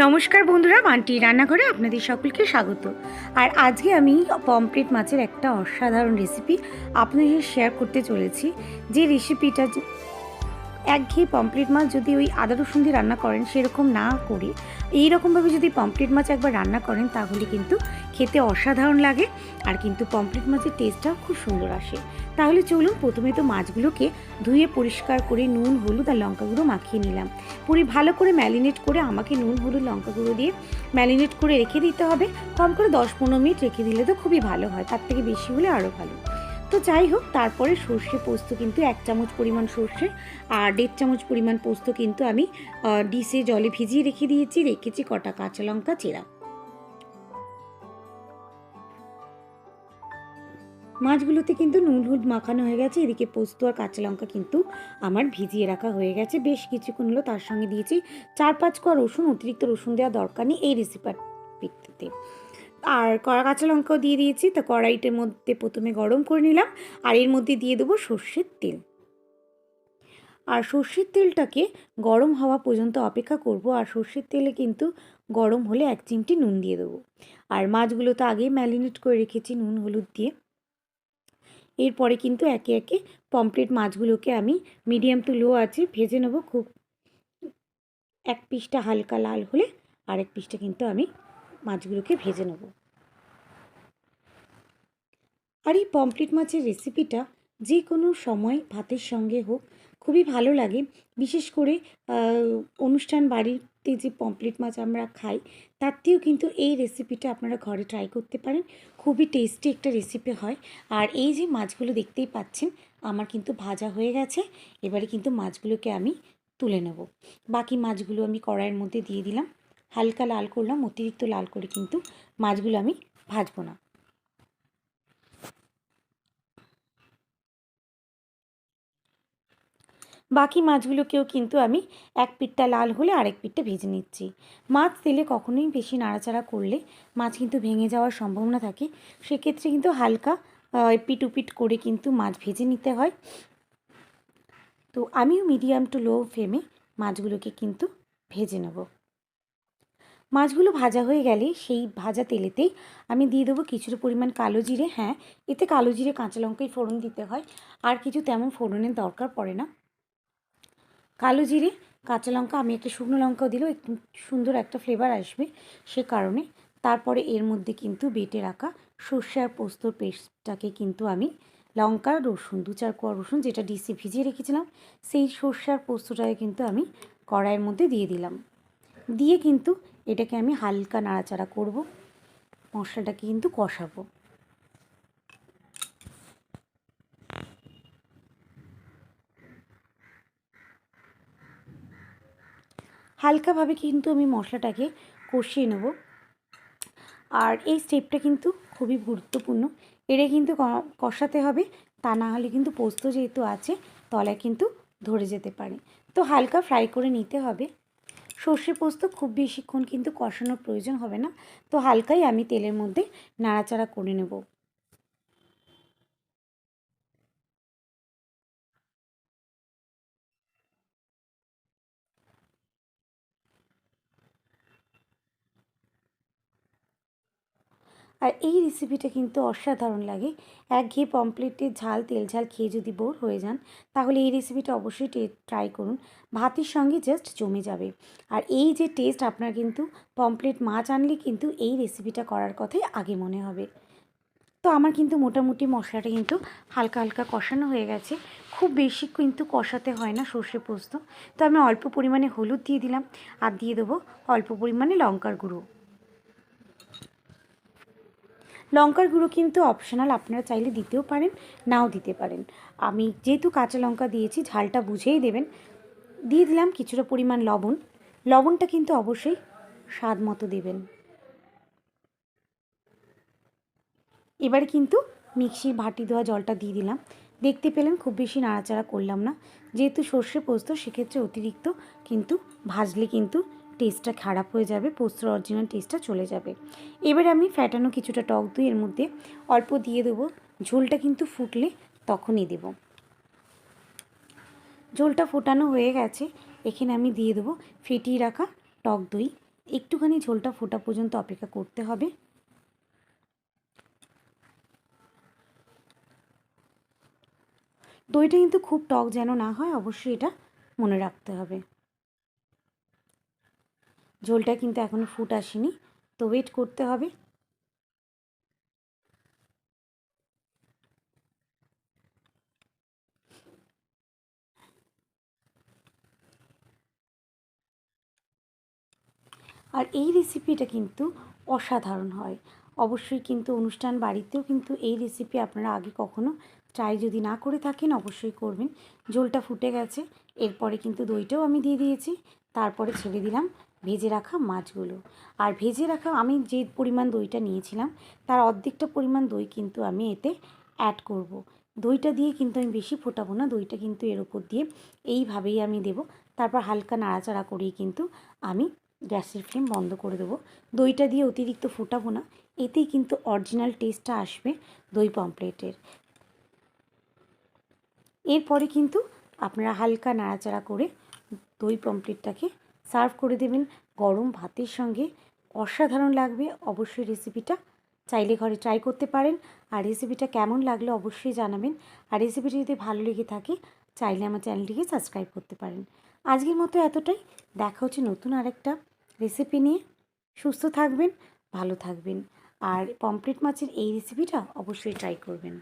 নমস্কার বন্ধুরা, মান্টি রান্নাঘরে আপনাদের সকলকে স্বাগত। আর আজকে আমি পমপ্লেট মাছের একটা অসাধারণ রেসিপি আপনাদের শেয়ার করতে চলেছি। যে রেসিপিটা একঘেয়ে পমপ্লেট মাছ যদি ওই আদা রসুন দিয়ে রান্না করেন, সেরকম না করে। এই রকমভাবে যদি পমপ্লেট মাছ একবার রান্না করেন, তাহলে কিন্তু খেতে অসাধারণ লাগে আর কিন্তু পমপ্লেট মাছের টেস্টটাও খুব সুন্দর আসে। তাহলে চলুন প্রথমে তো মাছগুলোকে ধুয়ে পরিষ্কার করে নুন, হলুদ আর লঙ্কা গুঁড়ো মাখিয়ে নিলাম। পুরি ভালো করে ম্যারিনেট করে আমাকে নুন, হলুদ, লঙ্কা গুঁড়ো দিয়ে ম্যারিনেট করে রেখে দিতে হবে। কম করে দশ পনেরো মিনিট রেখে দিলে তো খুবই ভালো হয়, তার থেকে বেশি হলে আরও ভালো। তো যাই হোক, তারপরে সর্ষে পোস্ত কিন্তু এক চামচ পরিমাণ সর্ষে আর দেড় চামচ পরিমাণ পোস্ত কিন্তু আমি ডিশে জলে ভিজিয়ে রেখে দিয়েছি, রেখেছি কটা কাঁচা লঙ্কা চেরা। মাছগুলোতে কিন্তু নুন হলুদ মাখানো হয়ে গেছে, এদিকে পোস্ত আর কাঁচা লঙ্কা কিন্তু আমার ভিজিয়ে রাখা হয়ে গেছে। বেশ কিছুক্ষণ হলো তার সঙ্গে দিয়েছি চার পাঁচ কোয়া রসুন, অতিরিক্ত রসুন দেওয়া দরকার নেই এই রেসিপিতে আর কড়া কাঁচা লঙ্কাও দিয়ে দিয়েছি। তা কড়াইটের মধ্যে প্রথমে গরম করে নিলাম আর এর মধ্যে দিয়ে দেবো সর্ষের তেল। আর সর্ষের তেলটাকে গরম হওয়া পর্যন্ত অপেক্ষা করব আর সর্ষের তেলে কিন্তু গরম হলে এক চিমটি নুন দিয়ে দেবো। আর মাছগুলো তো আগেই ম্যারিনেট করে রেখেছি নুন, হলুদ দিয়ে। এরপরে কিন্তু একে একে পমপ্লেট মাছগুলোকে আমি মিডিয়াম টু লো আছে ভেজে নেব খুব। এক পিসটা হালকা লাল হলে আরেক পিসটা কিন্তু আমি মাছগুলোকে ভেজে নেব। আর এই পমপ্লেট মাছের রেসিপিটা যে কোনো সময় ভাতের সঙ্গে হোক, খুবই ভালো লাগে। বিশেষ করে অনুষ্ঠান বাড়িতে যে পমপ্লেট মাছ আমরা খাই, তার থেকেও কিন্তু এই রেসিপিটা আপনারা ঘরে ট্রাই করতে পারেন। খুবই টেস্টি একটা রেসিপি হয়। আর এই যে মাছগুলো দেখতেই পাচ্ছেন, আমার কিন্তু ভাজা হয়ে গেছে। এবারে কিন্তু মাছগুলোকে আমি তুলে নেব। বাকি মাছগুলো আমি কড়াইয়ের মধ্যে দিয়ে দিলাম। হালকা লাল করলাম, অতিরিক্ত লাল করে কিন্তু মাছগুলো আমি ভাজবো না। বাকি মাছগুলোকেও কিন্তু আমি এক পিঠটা লাল হলে আরেক পিঠটা ভেজে নিচ্ছি। মাছ তেলে কখনোই বেশি নাড়াচাড়া করলে মাছ কিন্তু ভেঙে যাওয়ার সম্ভাবনা থাকে। সেক্ষেত্রে কিন্তু হালকা এপিট উপিট করে কিন্তু মাছ ভেজে নিতে হয়। তো আমিও মিডিয়াম টু লো ফ্লেমে মাছগুলোকে কিন্তু ভেজে নেব। মাছগুলো ভাজা হয়ে গেলে সেই ভাজা তেলেতেই আমি দিয়ে দেবো কিছুটা পরিমাণ কালো জিরে। হ্যাঁ এতে কালো জিরে, কাঁচা লঙ্কাই ফোড়ন দিতে হয়। আর কিছু তেমন ফোড়নের দরকার পড়ে না। কালো জিরে, কাঁচা লঙ্কা, আমি একটা শুকনো লঙ্কাও দিলেও একটু সুন্দর একটা ফ্লেভার আসবে সে কারণে। তারপরে এর মধ্যে কিন্তু বেটে রাখা সর্ষে আর পোস্তর পেস্টটাকে কিন্তু আমি লঙ্কা, রসুন, দু চার কোয়া রসুন যেটা ডিসে ভিজিয়ে রেখেছিলাম, সেই সর্ষে আর পোস্তটাকে কিন্তু আমি কড়াইয়ের মধ্যে দিয়ে দিলাম। দিয়ে কিন্তু এটাকে আমি হালকা নাড়াচাড়া করব। মশলাটাকে কিন্তু কষাবো। হালকাভাবে কিন্তু আমি মশলাটাকে কষিয়ে নেব। আর এই স্টেপটা কিন্তু খুবই গুরুত্বপূর্ণ। এটা কিন্তু কষাতে হবে, তা না হলে কিন্তু পোস্ত যেহেতু আছে, তলায় কিন্তু ধরে যেতে পারে। তো হালকা ফ্রাই করে নিতে হবে। সর্ষে পোস্ত খুব বেশিক্ষণ কিন্তু কষানোর প্রয়োজন হবে না। তো হালকাই আমি তেলের মধ্যে নাড়াচাড়া করে নেব। আর এই রেসিপিটা কিন্তু অসাধারণ লাগে। একঘেয়ে পমপ্লেটের ঝাল, তেল ঝাল খেয়ে যদি বোর হয়ে যান, তাহলে এই রেসিপিটা অবশ্যই ট্রাই করুন। ভাতের সঙ্গে জাস্ট জমে যাবে। আর এই যে টেস্ট আপনার কিন্তু পমপ্লেট মাছ আনলে কিন্তু এই রেসিপিটা করার কথাই আগে মনে হবে। তো আমার কিন্তু মোটামুটি মশলাটা কিন্তু হালকা হালকা কষানো হয়ে গেছে। খুব বেশি কিন্তু কষাতে হয় না সর্ষে পোস্ত। তো আমি অল্প পরিমাণে হলুদ দিয়ে দিলাম। আর দিয়ে দেবো অল্প পরিমাণে লঙ্কার গুঁড়ো। লঙ্কার গুঁড়ো কিন্তু অপশনাল আপনারা চাইলে দিতেও পারেন, নাও দিতে পারেন। আমি যেহেতু কাঁচা লঙ্কা দিয়েছি, ঝালটা বুঝেই দেবেন। দিয়ে দিলাম কিছুটা পরিমাণ লবণ। লবণটা কিন্তু অবশ্যই স্বাদ মতো দেবেন। এবারে কিন্তু মিক্সির ভাটি দেওয়া জলটা দিয়ে দিলাম। দেখতে পেলেন, খুব বেশি নাড়াচাড়া করলাম না। যেহেতু সর্ষে পোস্ত, সেক্ষেত্রে অতিরিক্ত কিন্তু ভাজলে কিন্তু টেস্টটা খারাপ হয়ে যাবে, পোস্তর অরিজিনাল টেস্টটা চলে যাবে। এবারে আমি ফ্যাটানো কিছুটা টক দই এর মধ্যে অল্প দিয়ে দেবো। ঝোলটা কিন্তু ফুটলে তখনই দেব। ঝোলটা ফোটানো হয়ে গেছে, এখানে আমি দিয়ে দেবো ফেটিয়ে রাখা টক দই। একটুখানি ঝোলটা ফোটা পর্যন্ত অপেক্ষা করতে হবে। দইটা কিন্তু খুব টক যেন না হয়, অবশ্যই এটা মনে রাখতে হবে। ঝোলটা কিন্তু এখনও ফুট আসেনি, তো ওয়েট করতে হবে। আর এই রেসিপিটা কিন্তু অসাধারণ হয়। অবশ্যই কিন্তু অনুষ্ঠান বাড়িতেও কিন্তু এই রেসিপি আপনারা আগে কখনো ট্রাই যদি না করে থাকেন, অবশ্যই করবেন। ঝোলটা ফুটে গেছে, এরপরে কিন্তু দইটাও আমি দিয়ে দিয়েছি, তারপরে ছেড়ে দিলাম। ভেজে রাখা মাছগুলো। আর ভেজে রাখা আমি যে পরিমাণ দইটা নিয়েছিলাম, তার অর্ধেকটা পরিমাণ দই কিন্তু আমি এতে অ্যাড করব। দইটা দিয়ে কিন্তু আমি বেশি ফোটাবো না, দইটা কিন্তু এর উপর দিয়ে এইভাবেই আমি দেব। তারপর হালকা নাড়াচাড়া করিয়ে কিন্তু আমি গ্যাসের ফ্লেম বন্ধ করে দেবো। দইটা দিয়ে অতিরিক্ত ফোটাবো না, এতেই কিন্তু অরিজিনাল টেস্টটা আসবে দই পমপ্লেটের এরপরে কিন্তু আপনারা হালকা নাড়াচাড়া করে দই পমপ্লেটটাকে সার্ভ করে দেবেন। গরম ভাতের সঙ্গে অসাধারণ লাগবে। অবশ্যই রেসিপিটা চাইলে ঘরে ট্রাই করতে পারেন। আর রেসিপিটা কেমন লাগল অবশ্যই জানাবেন। আর রেসিপিটা যদি ভালো লেগে থাকে, চাইলে আমার চ্যানেলটিকে সাবস্ক্রাইব করতে পারেন। আজকের মতো এতটাই। দেখা হচ্ছে নতুন আরেকটা রেসিপি নিয়ে। সুস্থ থাকবেন, ভালো থাকবেন। আর পমপ্লেট মাছের এই রেসিপিটা অবশ্যই ট্রাই করবেন।